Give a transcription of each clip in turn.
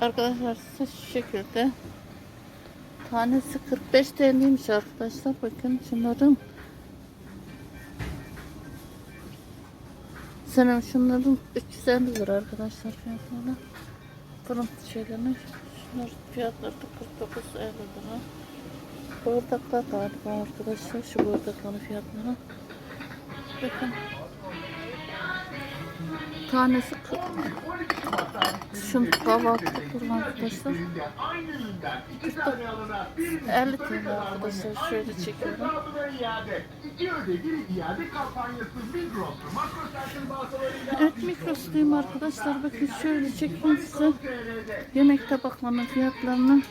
Arkadaşlar şu şekilde tanesi 45 TL'ymiş arkadaşlar. Bakın şunların Sanırım şunların 350 lira arkadaşlar fiyatları. Fırın şeylerini şunlar fiyatları da 49 50 lira. Bardaklar galiba arkadaşlar şu bardakların fiyatları. Bakın. Tanesi 40 Şun kahvaltılık fırın arkadaşlar. 50 TL arkadaşlar şöyle çekiyorum. Evet mikrosuyum arkadaşlar. Bakın şöyle çekeyim size. Yemek tabaklarının fiyatlarını.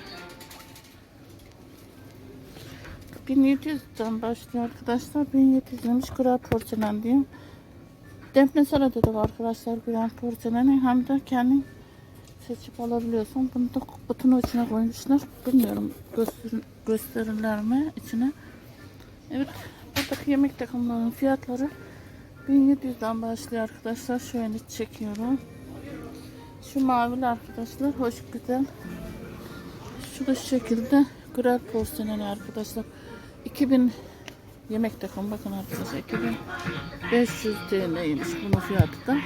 1700'den başlıyor arkadaşlar. 1700'demiş kral porselen diyeyim. Demple salata da var arkadaşlar kral porseleni. Hem de kendin seçip alabiliyorsun. Bunu da kutunun içine koymuşlar. Bilmiyorum gösterin, gösterirler mi içine. Evet buradaki yemek takımlarının fiyatları 1700'den başlıyor arkadaşlar. Şöyle çekiyorum. Şu mavili arkadaşlar hoş güzel. Şu da şu şekilde Grel porseleni arkadaşlar. 2000 yemek takımı bakın arkadaşlar 2500 TL'ymiş bunun fiyatı da.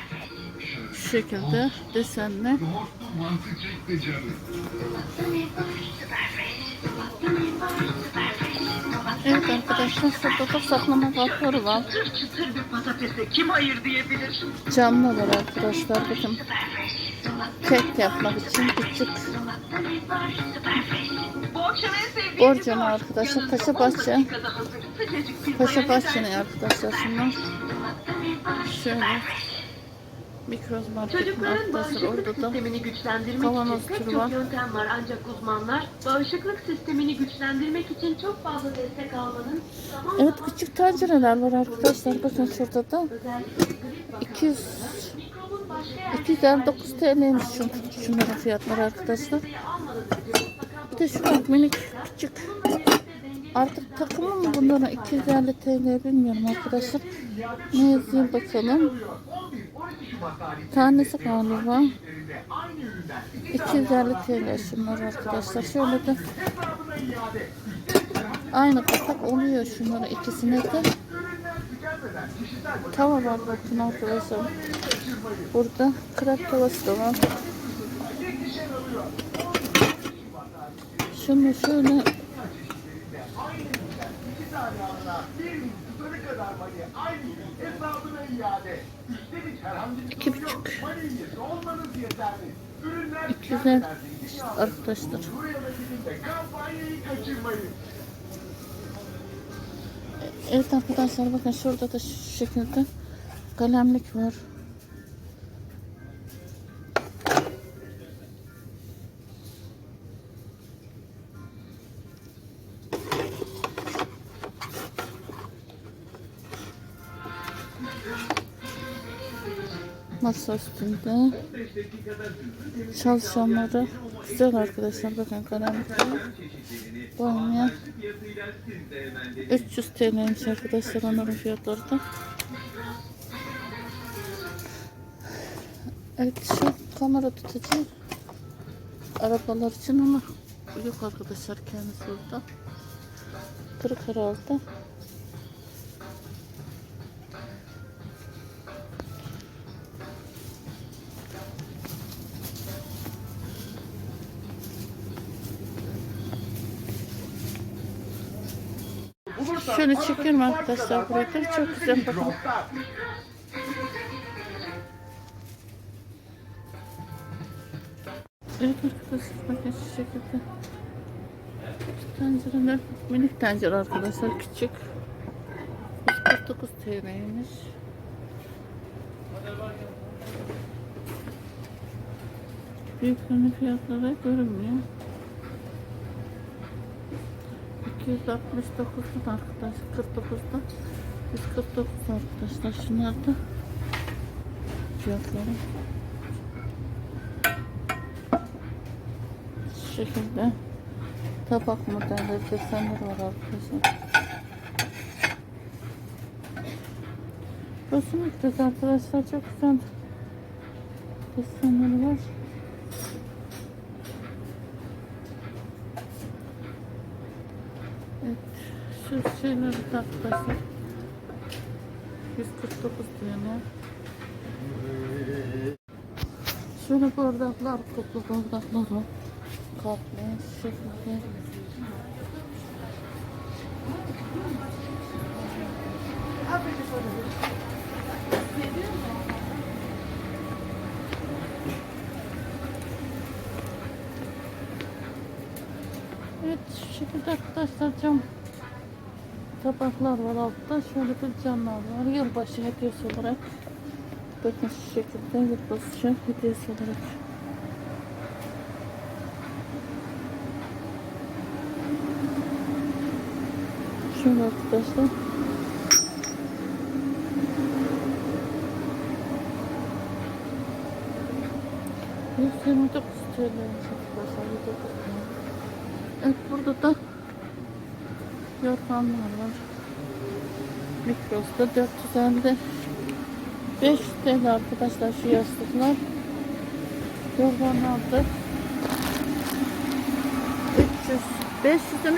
Şu şekilde desenli. Evet arkadaşlar şurada da saklama kapları var. Çıtır bir patatese kim hayır diyebilir? Camlı var arkadaşlar bakın. Kek yapmak için küçük Bu akşam en sevdiğim borcam var. arkadaşlar. Yanında Paşa 10 Bahçe. dakikada hazır. Sıcacık pizzaya Paşa ne Bahçe'nin dersin? arkadaşlar şunlar. Şöyle mikroz marketin arkadaşlar orada da kavanoz türü var. yöntem var ancak uzmanlar bağışıklık sistemini güçlendirmek için çok fazla destek almanın zaman Evet küçük tencereler var arkadaşlar. Bakın şurada da özellikle grip vakaları, 200 mikrobun başka 259 TL'ymiş şun, şunların fiyatları arkadaşlar. Bir de şu bak minik küçük. Artık takımı mı bunların 250 TL bilmiyorum arkadaşlar. Ne yazayım bakalım. Tanesi galiba. 250 TL şunlar arkadaşlar. Şöyle de aynı kapak oluyor şunların ikisine de. Tava var bakın arkadaşlar. Burada krep tavası da var. Şunu şöyle iki buçuk. 250 arkadaşlar. Evet arkadaşlar bakın şurada da şu şekilde kalemlik var. Masa üstünde çalışanları güzel arkadaşlar bakın kalemlikleri boyamayan 300 TL'ymiş arkadaşlar onların fiyatları da. Evet şu kamera tutucu arabalar için ama yok arkadaşlar kendisi orada. Kırık herhalde. Şöyle çekiyorum arkadaşlar burayı da çok güzel bakın. Evet arkadaşlar bakın şu şekilde. Tencereler minik tencere arkadaşlar küçük. 149 TL'ymiş. Büyüklerin fiyatları görünmüyor. 269'dan arkadaşlar 49'dan 149 arkadaşlar şunlar da fiyatları şu şekilde. Tabak modelleri desenleri var arkadaşlar. Güzel arkadaşlar çok güzel. Desenleri var de arkadaşlar. 149 TL. Şöyle bardaklar, kuplu bardaklar var. Kaplı, şekilde. Evet, şu şekilde arkadaşlar cam tabaklar var altta. Şöyle bir camlar var. Yılbaşı hediyesi olarak. Bakın şu şekilde yılbaşı hediyesi olarak. Şöyle arkadaşlar. Yüz yirmi dokuz TL arkadaşlar. Evet burada da yorganlar var. Mikros'ta 450 5 TL arkadaşlar şu yastıklar. Yorganlar da 300 500'den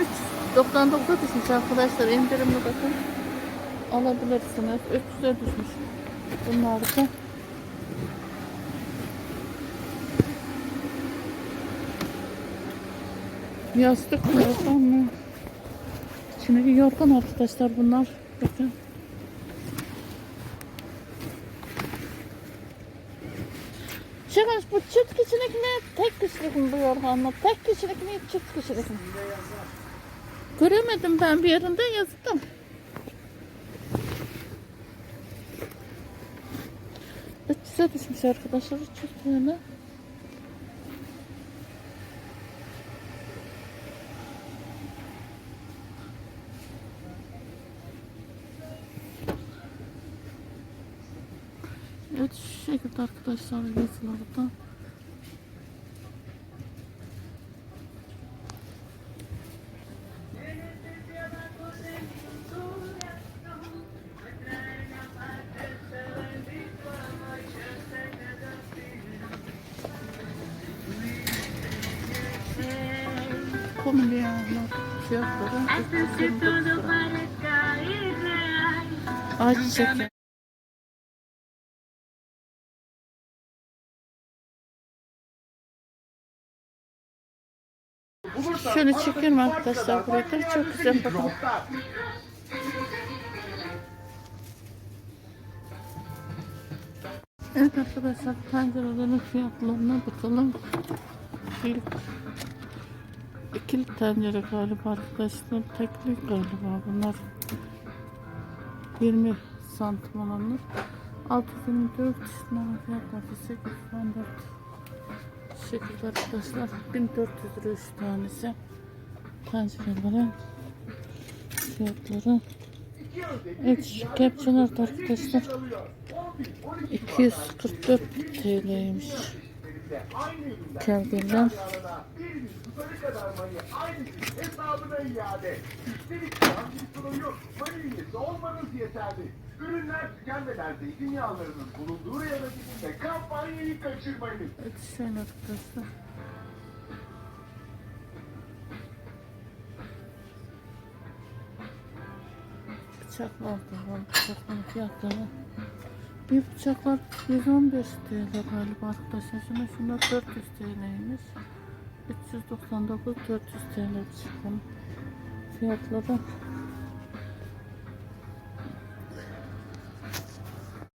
399'a düşmüş arkadaşlar. İndirimli bakın. Alabilirsiniz. 300'e düşmüş. Bunlar da Yastık mı yorgan? İçindeki yorgan arkadaşlar bunlar. Bakın. Çıkış bu çift kişilik mi? Tek kişilik mi bu yorganla? Tek kişilik mi? Çift kişilik mi? Göremedim ben bir yerinde yazdım. Üç düşmüş arkadaşlar. Üç yüz Evet şu şekilde arkadaşlar yazılarda. Fiyatları. Hasta Şöyle çekiyorum arkadaşlar burayı da çok güzel bakın. Evet arkadaşlar tencerelerin fiyatlarına bakalım. İlk ikili tencere galiba arkadaşlar tekli galiba bunlar 20 santim olanlar 624 numara fiyatlar 814 şekilde arkadaşlar. 1400 lira 3 tanesi. Tencerelerin fiyatları. Evet şu kepçeler de arkadaşlar. 244 TL'ymiş Kevgirler Mani üyesi olmanız yeterli. Ürünler tükenmeden zeytinyağlarının bulunduğu yana gidin ve kampanyayı kaçırmayın. Evet şöyle arkadaşlar Bıçaklar da var bıçakların fiyatları. Bir bıçaklar 115 TL galiba arkadaşlar. Şimdi şunlar 400 TL'ymiş. 399 400 TL bıçakların fiyatları